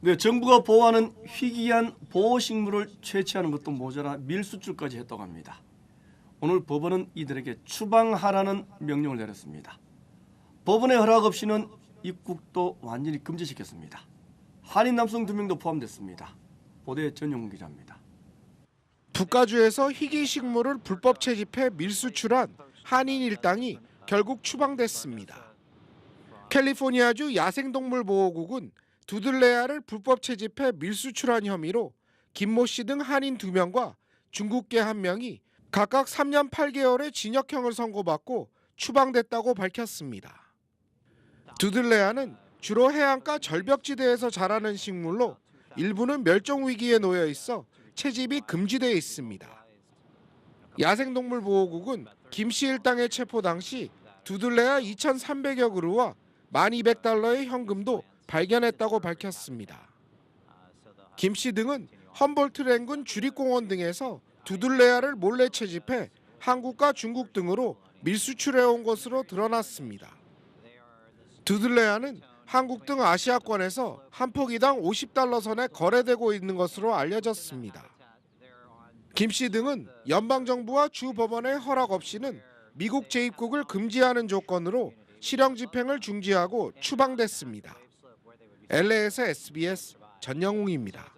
네, 정부가 보호하는 희귀한 보호식물을 채취하는 것도 모자라 밀수출까지 했다고 합니다. 오늘 법원은 이들에게 추방하라는 명령을 내렸습니다. 법원의 허락 없이는 입국도 완전히 금지시켰습니다. 한인 남성 두 명도 포함됐습니다. 보도의 전용 기자입니다. 북가주에서 희귀 식물을 불법 채집해 밀수출한 한인 일당이 결국 추방됐습니다. 캘리포니아주 야생동물보호국은 두들레아를 불법 채집해 밀수출한 혐의로 김모 씨 등 한인 두 명과 중국계 한 명이 각각 3년 8개월의 징역형을 선고받고 추방됐다고 밝혔습니다. 두들레아는 주로 해안가 절벽지대에서 자라는 식물로 일부는 멸종 위기에 놓여 있어 채집이 금지되어 있습니다. 야생동물보호국은 김씨 일당의 체포 당시 두들레아 2,300여 그루와 1,200달러의 현금도 발견했다고 밝혔습니다. 김 씨 등은 험볼트 랭군 주립공원 등에서 두들레아를 몰래 채집해 한국과 중국 등으로 밀수출해온 것으로 드러났습니다. 두들레아는 한국 등 아시아권에서 한 포기당 50달러 선에 거래되고 있는 것으로 알려졌습니다. 김 씨 등은 연방 정부와 주 법원의 허락 없이는 미국 재입국을 금지하는 조건으로 실형 집행을 중지하고 추방됐습니다. LA에서 SBS 전영웅입니다.